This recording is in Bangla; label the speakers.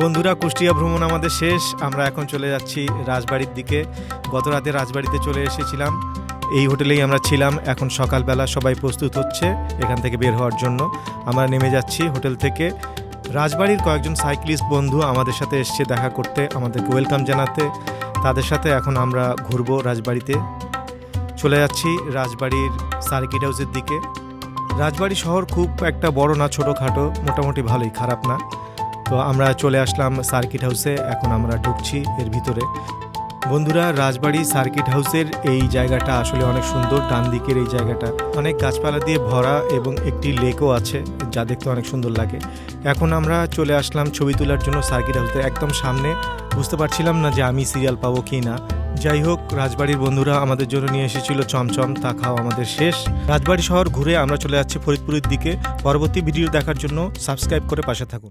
Speaker 1: বন্ধুরা, কুষ্টিয়া ভ্রমণ আমাদের শেষ। আমরা এখন চলে যাচ্ছি রাজবাড়ির দিকে। গত রাতে রাজবাড়িতে চলে এসেছিলাম। এই হোটেলেই আমরা ছিলাম। এখন সকালবেলা সবাই প্রস্তুত হচ্ছে এখান থেকে বের হওয়ার জন্য। আমরা নেমে যাচ্ছি হোটেল থেকে। রাজবাড়ির কয়েকজন সাইক্লিস্ট বন্ধু আমাদের সাথে এসছে দেখা করতে। আমাদেরকে ওয়েলকাম জানাতে। তাদের সাথে এখন আমরা ঘুরবো রাজবাড়িতে। চলে যাচ্ছি রাজবাড়ির সার্কিট হাউসের দিকে। রাজবাড়ি শহর খুব একটা বড় না, ছোটোখাটো। মোটামুটি ভালোই, খারাপ না। তো আমরা চলে আসলাম সার্কিট হাউসে, এখন আমরা ঢুকছি এর ভিতরে। বন্ধুরা, রাজবাড়ি সার্কিট হাউসের এই জায়গাটা আসলে অনেক সুন্দর, ডান দিকের এই জায়গাটা। অনেক গাছপালা দিয়ে ভরা এবং একটি লেকও আছে, যা দেখতে অনেক সুন্দর লাগে। এখন আমরা চলে আসলাম ছবি তোলার জন্য সার্কিট হাউসের একদম সামনে। বুঝতে পারছিলাম না যে আমি সিরিয়াল পাবো কি না। যাই হোক, রাজবাড়ির বন্ধুরা আমাদের জন্য নিয়ে এসেছিল চমচম, তা খাওয়া আমাদের শেষ। রাজবাড়ি শহর ঘুরে আমরা চলে যাচ্ছি ফরিদপুরের দিকে। পরবর্তী ভিডিও দেখার জন্য সাবস্ক্রাইব করে পাশে থাকুন।